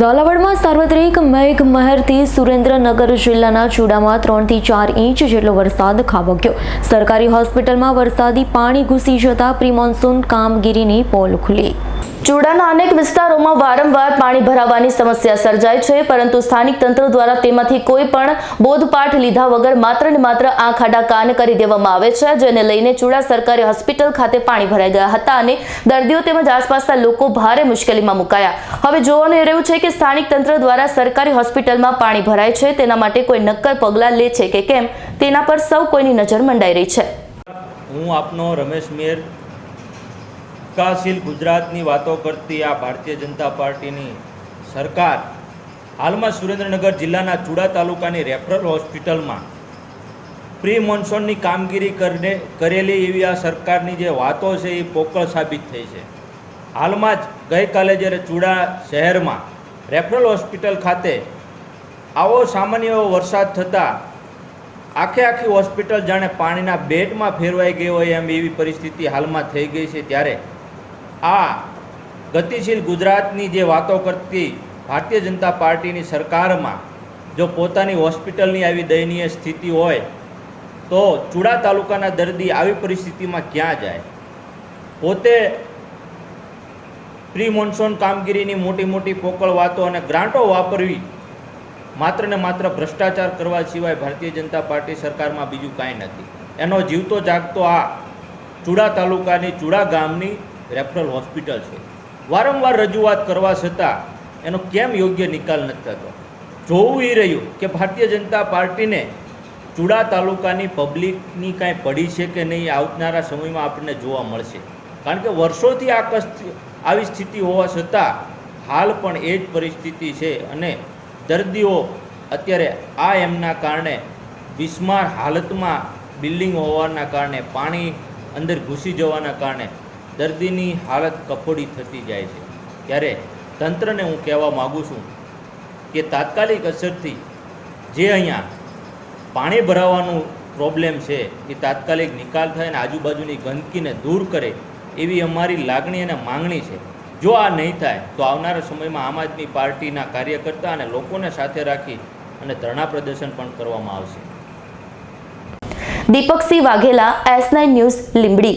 ઝાલાવાડમાં સાર્વત્રિક મેઘ મહેરથી સુરેન્દ્રનગર જિલ્લાના ચૂડામાં ત્રણથી ચાર ઇંચ જેટલો વરસાદ ખાબક્યો. સરકારી હોસ્પિટલમાં વરસાદી પાણી ઘૂસી જતા પ્રી મોન્સૂન કામગીરીની પોલ ખુલી. ચૂડાના અનેક વિસ્તારોમાં વારંવાર પાણી ભરાવાની સમસ્યા સર્જાય છે, પરંતુ સ્થાનિક તંત્ર દ્વારા તેમાંથી કોઈ પણ બોધપાઠ લીધા વગર માત્ર ને માત્ર આંખ આડા કાન કરી દેવામાં આવે છે, જેને લઈને ચૂડા સરકારી હોસ્પિટલ ખાતે પાણી ભરાઈ ગયા હતા અને દર્દીઓ તેમજ આસપાસના લોકો ભારે મુશ્કેલીમાં મુકાયા. હવે જોવાનું એ રહ્યું છે કે સ્થાનિક તંત્ર દ્વારા સરકારી હોસ્પિટલમાં પાણી ભરાય છે, તેના માટે કોઈ નક્કર પગલાં લે છે કે કેમ? તેના પર સૌ કોઈની નજર મંડાઈ રહી છે. હું આપનો રમેશ મેર વિકાસશીલ ગુજરાતની વાતો કરતી આ ભારતીય જનતા પાર્ટીની સરકાર હાલમાં સુરેન્દ્રનગર જિલ્લાના ચુડા તાલુકાની રેફરલ હોસ્પિટલમાં પ્રી મોન્સૂનની કામગીરી કરીને કરેલી એવી આ સરકારની જે વાતો છે એ પોકળ સાબિત થઈ છે. હાલમાં જ ગઈકાલે જ્યારે ચુડા શહેરમાં રેફરલ હોસ્પિટલ ખાતે આવો સામાન્ય એવો વરસાદ થતાં આખે આખી હોસ્પિટલ જાણે પાણીના બેટમાં ફેરવાઈ ગઈ હોય એમ એવી પરિસ્થિતિ હાલમાં થઈ ગઈ છે ત્યારે આ ગતિશીલ ગુજરાતની જે વાતો કરતી ભારતીય જનતા પાર્ટીની સરકારમાં જો પોતાની હોસ્પિટલની આવી દયનીય સ્થિતિ હોય, તો ચૂડા તાલુકાના દર્દી આવી પરિસ્થિતિમાં ક્યાં જાય? પોતે પ્રી મોન્સૂન કામગીરીની મોટી મોટી પોકળ વાતો અને ગ્રાન્ટો વાપરવી માત્ર ને માત્ર ભ્રષ્ટાચાર કરવા સિવાય ભારતીય જનતા પાર્ટી સરકારમાં બીજું કાંઈ નથી. એનો જીવતો જાગતો આ ચૂડા તાલુકાની ચૂડા ગામની રેફરલ હોસ્પિટલ છે. વારંવાર રજૂઆત કરવા છતાં એનો કેમ યોગ્ય નિકાલ નથી થતો? જોવું એ રહ્યું કે ભારતીય જનતા પાર્ટીને ચૂડા તાલુકાની પબ્લિકની કાંઈ પડી છે કે નહીં આવનારા સમયમાં આપણને જોવા મળશે. કારણ કે વર્ષોથી આ આવી સ્થિતિ હોવા છતાં હાલ પણ એ જ પરિસ્થિતિ છે અને દર્દીઓ અત્યારે આ એમના કારણે બિસ્માર હાલતમાં બિલ્ડિંગ હોવાના કારણે, પાણી અંદર ઘૂસી જવાના કારણે દર્દીની હાલત કફોડી થતી જાય છે. ત્યારે તંત્રને હું કહેવા માગું છું કે તાત્કાલિક અસરથી જે અહીંયા પાણી ભરાવાનું પ્રોબ્લેમ છે, એ તાત્કાલિક નિકાલ થાય અને આજુબાજુની ગંદકીને દૂર કરે એવી અમારી લાગણી અને માંગણી છે. જો આ નહીં થાય, તો આવનારા સમયમાં આમ આદમી પાર્ટીના કાર્યકર્તા અને લોકોને સાથે રાખી અને ધરણા પ્રદર્શન પણ કરવામાં આવશે. Deepaksinh Vaghela, S nine news, Limbdi.